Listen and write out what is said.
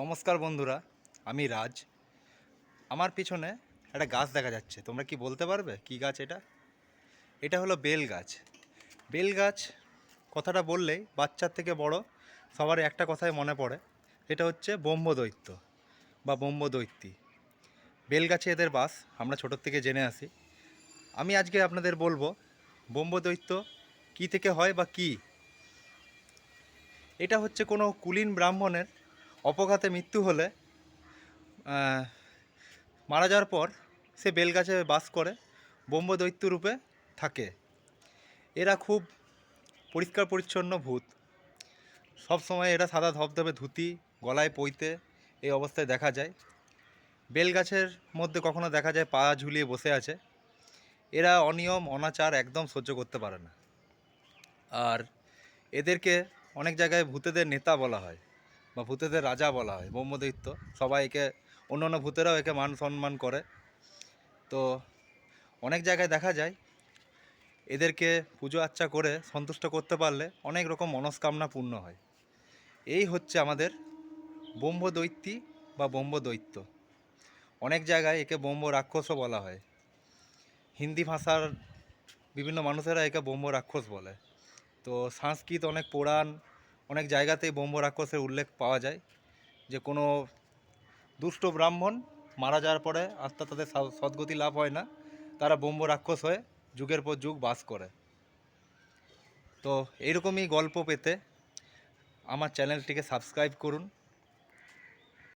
নমস্কার বন্ধুরা, আমি রাজ। আমার পিছনে একটা গাছ দেখা যাচ্ছে, তোমরা কি বলতে পারবে কি গাছ এটা? এটা হলো বেল গাছ। বেল গাছ, কথাটা বললেই বাচ্চার থেকে বড় সবার একটা কথাই মনে পড়ে, এটা হচ্ছে ব্রহ্মদৈত্য বা ব্রহ্মদৈত্যী বেল গাছে এদের বাস, আমরা ছোটোর থেকে জেনে আসি। আমি আজকে আপনাদের বলব, ব্রহ্মদৈত্য কী থেকে হয় বা কী? এটা হচ্ছে কোনো কুলীন ব্রাহ্মণের অপঘাতে মৃত্যু হলে মারা যাওয়ার পর সে বেলগাছে বাস করে, ব্রহ্মদৈত্য রূপে থাকে। এরা খুব পরিষ্কার পরিচ্ছন্ন ভূত। সব সময় এরা সাদা ধবধবে ধুতি, গলায় পইতে এই অবস্থায় দেখা যায়। বেলগাছের মধ্যে কখনো দেখা যায় পা ঝুলিয়ে বসে আছে। এরা অনিয়ম, অনাচার একদম সহ্য করতে পারে না। আর এদেরকে অনেক জায়গায় ভূতেদের নেতা বলা হয়। বা ভূতেদের রাজা বলা হয়, ব্রহ্মদৈত্য। সবাই একে, অন্য অন্য ভূতেরাও একে মান সম্মান করে। তো অনেক জায়গায় দেখা যায়, এদেরকে পুজো আর্চা করে সন্তুষ্ট করতে পারলে অনেক রকম মনস্কামনা পূর্ণ হয়। এই হচ্ছে আমাদের ব্রহ্মদৈত্যী বা ব্রহ্মদৈত্য। অনেক জায়গায় একে ব্রহ্ম রাক্ষসও বলা হয়। হিন্দি ভাষার বিভিন্ন মানুষেরা একে ব্রহ্ম রাক্ষস বলে। তো সংস্কৃত অনেক পুরাণ অনেক জায়গাতেই বোম্ব রাক্ষসের উল্লেখ পাওয়া যায় যে কোনো দুষ্ট ব্রাহ্মণ মারা যাওয়ার পরে আস্তে তাদের সদ্গতি লাভ হয় না। তারা বোম্ব রাক্ষস হয়ে যুগের পর যুগ বাস করে। তো এইরকমই গল্প পেতে আমার চ্যানেলটিকে সাবস্ক্রাইব করুন।